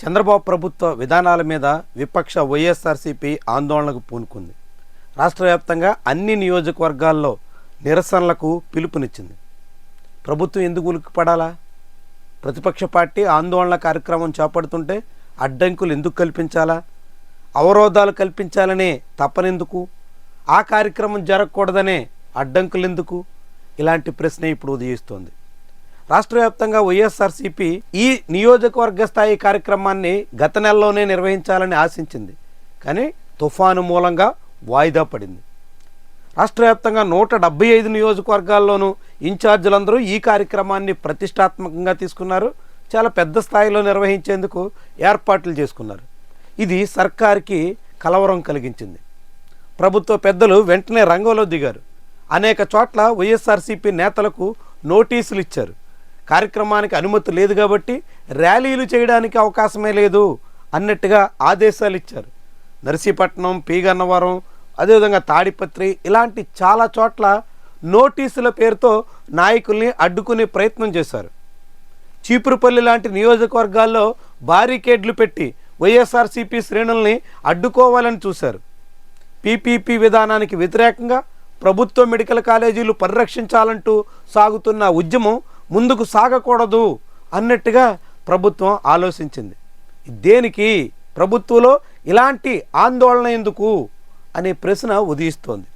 చంద్రబాబు ప్రభుత్వ విధానాల మీద విపక్ష వైఎస్ఆర్సీపీ ఆందోళనకు పూనుకుంది. రాష్ట్ర వ్యాప్తంగా అన్ని నియోజకవర్గాల్లో నిరసనలకు పిలుపునిచ్చింది. ప్రభుత్వం ఎందుకు ఉలిక్కిపడాలా? ప్రతిపక్ష పార్టీ ఆందోళన కార్యక్రమం చేపడుతుంటే అడ్డంకులు ఎందుకు కల్పించాలా? అవరోధాలు కల్పించాలనే తప్పనెందుకు ఆ కార్యక్రమం జరగకూడదనే అడ్డంకులు ఎందుకు ఇలాంటి ప్రశ్న ఇప్పుడు ఉదయిస్తోంది. రాష్ట్ర వ్యాప్తంగా వైఎస్ఆర్సీపీ ఈ నియోజకవర్గ స్థాయి కార్యక్రమాన్ని గత నెలలోనే నిర్వహించాలని ఆశించింది. కానీ తుఫాను మూలంగా వాయిదా పడింది. రాష్ట్ర వ్యాప్తంగా నూట డెబ్బై ఐదు నియోజకవర్గాల్లోనూ ఇన్ఛార్జీలందరూ ఈ కార్యక్రమాన్ని ప్రతిష్టాత్మకంగా తీసుకున్నారు. చాలా పెద్ద స్థాయిలో నిర్వహించేందుకు ఏర్పాట్లు చేసుకున్నారు. ఇది సర్కార్కి కలవరం కలిగించింది. ప్రభుత్వ పెద్దలు వెంటనే రంగంలో దిగారు. అనేక చోట్ల వైఎస్ఆర్సీపీ నేతలకు నోటీసులు ఇచ్చారు. కార్యక్రమానికి అనుమతి లేదు కాబట్టి ర్యాలీలు చేయడానికి అవకాశమే లేదు అన్నట్టుగా ఆదేశాలు ఇచ్చారు. నర్సీపట్నం పీగన్నవరం అదేవిధంగా తాడిపత్రి ఇలాంటి చాలా చోట్ల నోటీసుల పేరుతో నాయకుల్ని అడ్డుకునే ప్రయత్నం చేశారు. చీపురుపల్లి లాంటి నియోజకవర్గాల్లో బారికేడ్లు పెట్టి వైఎస్ఆర్సీపీ శ్రేణుల్ని అడ్డుకోవాలని చూశారు. పీపీపీ విధానానికి వ్యతిరేకంగా ప్రభుత్వ మెడికల్ కాలేజీలు పరిరక్షించాలంటూ సాగుతున్న ఉద్యమం ముందుకు సాగకూడదు అన్నట్టుగా ప్రభుత్వం ఆలోచించింది. దేనికి? ప్రభుత్వంలో ఇలాంటి ఆందోళన ఎందుకు? అనే ప్రశ్న ఉదయిస్తోంది.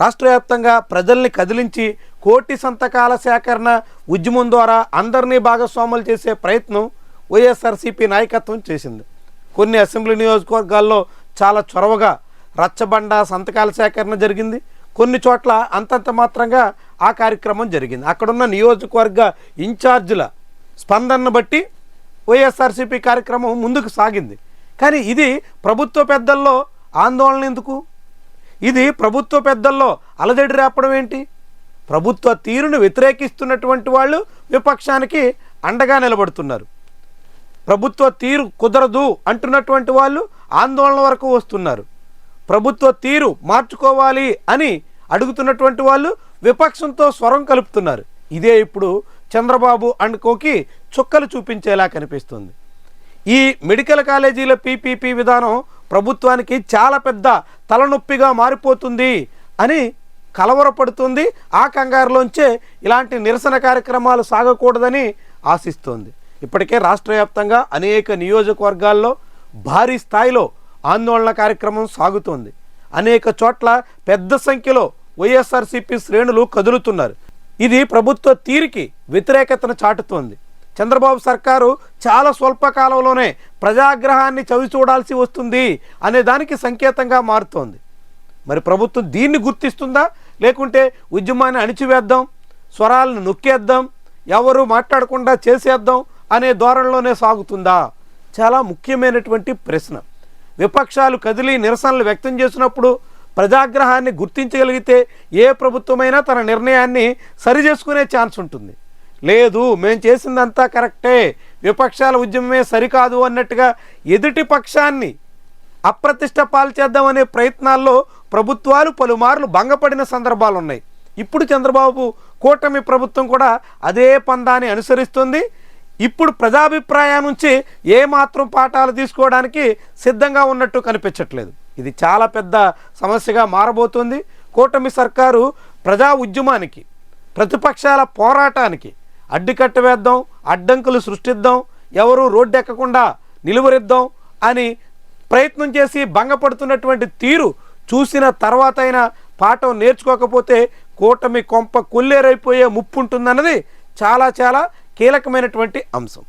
రాష్ట్ర వ్యాప్తంగా ప్రజల్ని కదిలించి కోటి సంతకాల సేకరణ ఉద్యమం ద్వారా అందరినీ భాగస్వాములు చేసే ప్రయత్నం వైఎస్ఆర్సీపీ నాయకత్వం చేసింది. కొన్ని అసెంబ్లీ నియోజకవర్గాల్లో చాలా చొరవగా రచ్చబండ సంతకాల సేకరణ జరిగింది. కొన్ని చోట్ల అంతంత మాత్రంగా ఆ కార్యక్రమం జరిగింది. అక్కడున్న నియోజకవర్గ ఇన్ఛార్జీల స్పందనను బట్టి వైఎస్ఆర్సీపీ కార్యక్రమం ముందుకు సాగింది. కానీ ఇది ప్రభుత్వ పెద్దల్లో ఆందోళన ఎందుకు? ఇది ప్రభుత్వ పెద్దల్లో అలజడి రేపడం ఏంటి? ప్రభుత్వ తీరును వ్యతిరేకిస్తున్నటువంటి వాళ్ళు విపక్షానికి అండగా నిలబడుతున్నారు. ప్రభుత్వ తీరు కుదరదు అంటున్నటువంటి వాళ్ళు ఆందోళన వరకు వస్తున్నారు. ప్రభుత్వ తీరు మార్చుకోవాలి అని అడుగుతున్నటువంటి వాళ్ళు విపక్షంతో స్వరం కలుపుతున్నారు. ఇదే ఇప్పుడు చంద్రబాబు అండ్ కోకి చుక్కలు చూపించేలా కనిపిస్తుంది. ఈ మెడికల్ కాలేజీల పీపీపీ విధానం ప్రభుత్వానికి చాలా పెద్ద తలనొప్పిగా మారిపోతుంది అని కలవరపడుతుంది. ఆ కంగారులోంచే ఇలాంటి నిరసన కార్యక్రమాలు సాగకూడదని ఆశిస్తోంది. ఇప్పటికే రాష్ట్ర వ్యాప్తంగా అనేక నియోజకవర్గాల్లో భారీ స్థాయిలో ఆందోళన కార్యక్రమం సాగుతోంది. అనేక చోట్ల పెద్ద సంఖ్యలో వైఎస్ఆర్సీపీ శ్రేణులు కదులుతున్నారు. ఇది ప్రభుత్వ తీరికి వ్యతిరేకతను చాటుతోంది. చంద్రబాబు సర్కారు చాలా స్వల్పకాలంలోనే ప్రజాగ్రహాన్ని చవి చూడాల్సి వస్తుంది అనే దానికి సంకేతంగా మారుతోంది. మరి ప్రభుత్వం దీన్ని గుర్తిస్తుందా? లేకుంటే ఉద్యమాన్ని అణిచివేద్దాం? స్వరాలను నొక్కేద్దాం? ఎవరు మాట్లాడకుండా చేసేద్దాం? అనే ధోరణిలోనే సాగుతుందా? చాలా ముఖ్యమైనటువంటి ప్రశ్న. విపక్షాలు కదిలి నిరసనలు వ్యక్తం చేసినప్పుడు ప్రజాగ్రహాన్ని గుర్తించగలిగితే ఏ ప్రభుత్వమైనా తన నిర్ణయాన్ని సరిచేసుకునే ఛాన్స్ ఉంటుంది. లేదు మేము చేసిందంతా కరెక్టే విపక్షాల ఉద్యమమే సరికాదు అన్నట్టుగా ఎదుటి పక్షాన్ని అప్రతిష్ట పాల్చేద్దామనే ప్రయత్నాల్లో ప్రభుత్వాలు పలుమార్లు భంగపడిన సందర్భాలు ఉన్నాయి ఇప్పుడు చంద్రబాబు కూటమి ప్రభుత్వం కూడా అదే పందాన్ని అనుసరిస్తుంది. ఇప్పుడు ప్రజాభిప్రాయం నుంచి ఏమాత్రం పాఠాలు తీసుకోవడానికి సిద్ధంగా ఉన్నట్టు కనిపించట్లేదు. ఇది చాలా పెద్ద సమస్యగా మారబోతుంది. కూటమి సర్కారు ప్రజా ఉద్యమానికి ప్రతిపక్షాల పోరాటానికి అడ్డుకట్ట వేద్దాం అడ్డంకులు సృష్టిద్దాం ఎవరు రోడ్డెక్కకుండా నిలువరిద్దాం అని ప్రయత్నం చేసి భంగపడుతున్నటువంటి తీరు చూసిన తర్వాత అయినా పాఠం నేర్చుకోకపోతే కూటమి కొంప కొల్లేరైపోయే ముప్పు ఉంటుందన్నది చాలా చాలా కీలకమైనటువంటి అంశం.